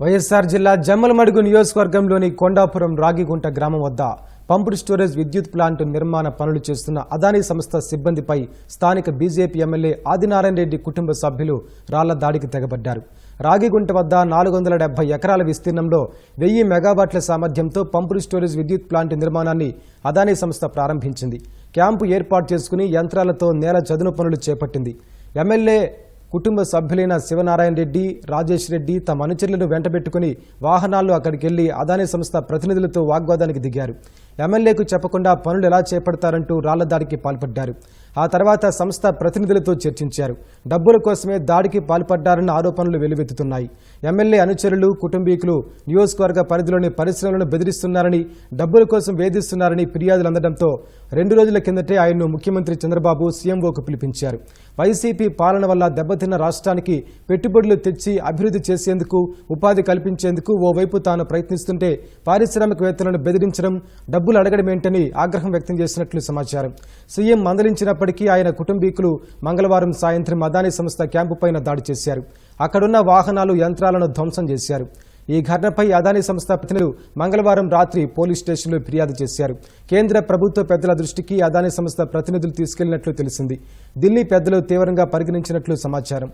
వైఎస్ఆర్ జిల్లా జమ్మలమడుగు నియోజకవర్గంలోని కొండాపురం రాగిగుంట గ్రామం వద్ద పంపుడ్ స్టోరేజ్ విద్యుత్ ప్లాంట్ నిర్మాణ పనులు చేస్తున్న అదానీ సంస్థ సిబ్బందిపై స్థానిక బీజేపీ ఎమ్మెల్యే ఆదినారాయణ రెడ్డి కుటుంబ సభ్యులు రాళ్ళ దాడికి తెగబడ్డారు. రాగిగుంట వద్ద నాలుగు వందల డెబ్బై ఎకరాల విస్తీర్ణంలో వెయ్యి మెగావాట్ల సామర్థ్యంతో పంపుడు స్టోరేజ్ విద్యుత్ ప్లాంట్ నిర్మాణాన్ని అదానీ సంస్థ ప్రారంభించింది. క్యాంపు ఏర్పాటు చేసుకుని యంత్రాలతో నేల చదును పనులు చేపట్టింది. ఎమ్మెల్యే కుటుంబ సభ్యులైన శివనారాయణ రెడ్డి రాజేష్ రెడ్డి తమ అనుచరులను వెంటబెట్టుకుని వాహనాల్లో అక్కడికి వెళ్ళి అదానీ సంస్థ ప్రతినిధులతో వాగ్వాదానికి దిగారు. ఎమ్మెల్యేకు చెప్పకుండా పనులు ఎలా చేపడతారంటూ రాళ్ళ దాడికి పాల్పడ్డారు. ఆ తర్వాత సంస్థ ప్రతినిధులతో చర్చించారు. డబ్బుల కోసమే దాడికి పాల్పడ్డారన్న ఆరోపణలు వెలువెత్తుతున్నాయి ఎమ్మెల్యే అనుచరులు కుటుంబీకులు నియోజకవర్గ పరిధిలోని పరిశ్రమలను బెదిరిస్తున్నారని డబ్బుల కోసం వేధిస్తున్నారని ఫిర్యాదులు అందడంతో రెండు రోజుల కిందటే ఆయన్ను ముఖ్యమంత్రి చంద్రబాబు సీఎంఓకు పిలిపించారు. వైసీపీ పాలన వల్ల దెబ్బతిన్న రాష్ట్రానికి పెట్టుబడులు తెచ్చి అభివృద్ధి చేసేందుకు ఉపాధి కల్పించేందుకు ఓవైపు తాను ప్రయత్నిస్తుంటే పారిశ్రామికవేత్తలను బెదిరించడం డబ్బు డబ్బులు అడగడమేంటని ఆగ్రహం వ్యక్తం చేసినట్లు సమాచారం. సీఎం మందలించినప్పటికీ ఆయన కుటుంబీకులు మంగళవారం సాయంత్రం అదానీ సంస్థ క్యాంపుపైన దాడి చేశారు. అక్కడున్న వాహనాలు యంత్రాలను ధ్వంసం చేశారు. ఈ ఘటనపై అదానీ సంస్థ ప్రతినిధులు మంగళవారం రాత్రి పోలీస్ స్టేషన్లో ఫిర్యాదు చేశారు. కేంద్ర ప్రభుత్వ పెద్దల దృష్టికి అదానీ సంస్థ ప్రతినిధులు తీసుకెళ్ళినట్లు తెలిసింది. ఢిల్లీ పెద్దలు తీవ్రంగా పరిగణించినట్లు సమాచారం.